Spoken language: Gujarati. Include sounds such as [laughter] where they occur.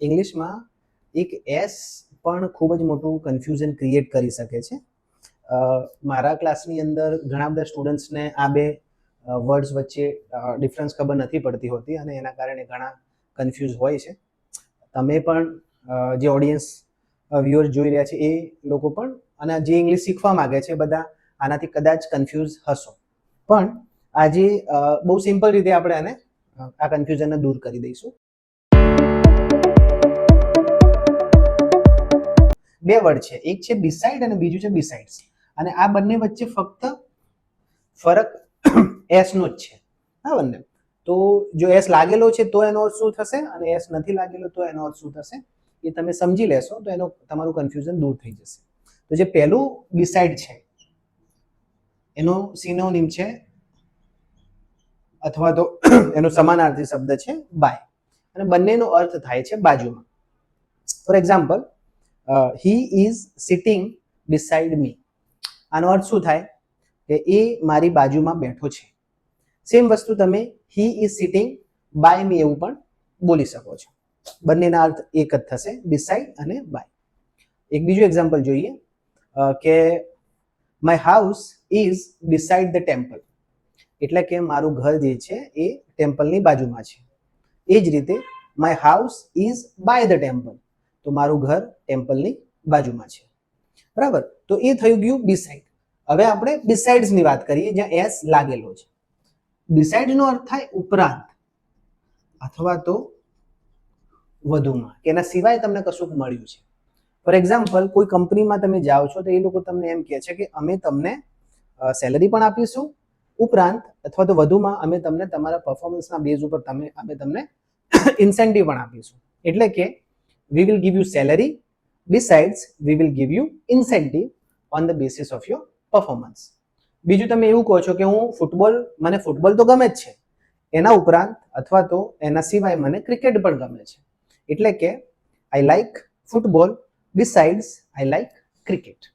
ઇંગ્લિશમાં એક એસ પણ ખૂબ જ મોટું કન્ફ્યુઝન ક્રિએટ કરી શકે છે. મારા ક્લાસની અંદર ઘણા બધા સ્ટુડન્ટ્સને આ બે વર્ડ્સ વચ્ચે ડિફરન્સ ખબર નથી પડતી હોતી અને એના કારણે ઘણા કન્ફ્યુઝ હોય છે. તમે પણ જે ઓડિયન્સ વ્યુઅર્સ જોઈ રહ્યા છે એ લોકો પણ અને જે ઇંગ્લિશ શીખવા માંગે છે બધા આનાથી કદાચ કન્ફ્યુઝ હશો. પણ આજે બહુ સિમ્પલ રીતે આપણે આને આ કન્ફ્યુઝનને દૂર કરી દઈશું. બે વર્ડ છે. એક છે બિસાઇડ અને બીજું છે બિસાઇડ્સ અને આ બંને વચ્ચે ફક્ત ફરક [coughs] એસનો જ છે. હા, બંને. તો જો એસ લાગેલો છે તો એનો અર્થ શું થશે? અને એસ નથી લાગેલો તો એનો અર્થ શું થશે? એ તમે સમજી લેશો તો એનો તમારું કન્ફ્યુઝન દૂર થઈ જશે. તો જે પહેલું બિસાઇડ છે, એનો સિનોનિમ છે અથવા તો [coughs] એનો સમાનાર્થી શબ્દ છે બાય અને બંનેનો અર્થ થાય છે બાજુમાં. For example he is sitting beside me આનો અર્થ શું થાય? કે એ મારી બાજુમાં બેઠો છે. સેમ વસ્તુ તમે he is sitting by me એવું પણ બોલી શકો છો. બંનેના અર્થ એક જ થશે બિસાઇડ અને બાય એક બીજું એક્ઝામ્પલ જોઈએ. કે my house is beside the temple એટલે કે મારું ઘર જે છે એ ટેમ્પલની બાજુમાં છે. એ જ રીતે my house is by the temple તો મારું ઘર ટેમ્પલની બાજુમાં છે. બરાબર? તો એ થયું ગયું બિસાઇડ હવે આપણે બિસાઇડ્સની વાત કરીએ, જ્યાં એસ લાગેલો છે. બિસાઇડનો અર્થ થાય ઉપરાંત, અથવા તો વધુમાં એના સિવાય તમને કશુંક મળ્યું છે. ફોર એક્ઝામ્પલ કોઈ કંપનીમાં તમે જાઓ છો, તો એ લોકો તમને એમ કહે છે કે અમે તમને સેલરી પણ આપીશું, ઉપરાંત, અથવા તો વધુમાં, અમે તમને તમારા પરફોર્મન્સના બેઝ ઉપર તમે, અમે તમને ઇન્સેન્ટિવ પણ આપીશું. એટલે કે we will give you salary besides we will give you incentive on the basis of your performance બીજું તમે એવું કહો છો કે હું ફૂટબોલ મને ફૂટબોલ તો ગમે જ છે. એના ઉપરાંત અથવા તો એના સિવાય મને ક્રિકેટ પણ ગમે છે. એટલે કે I like football besides I like cricket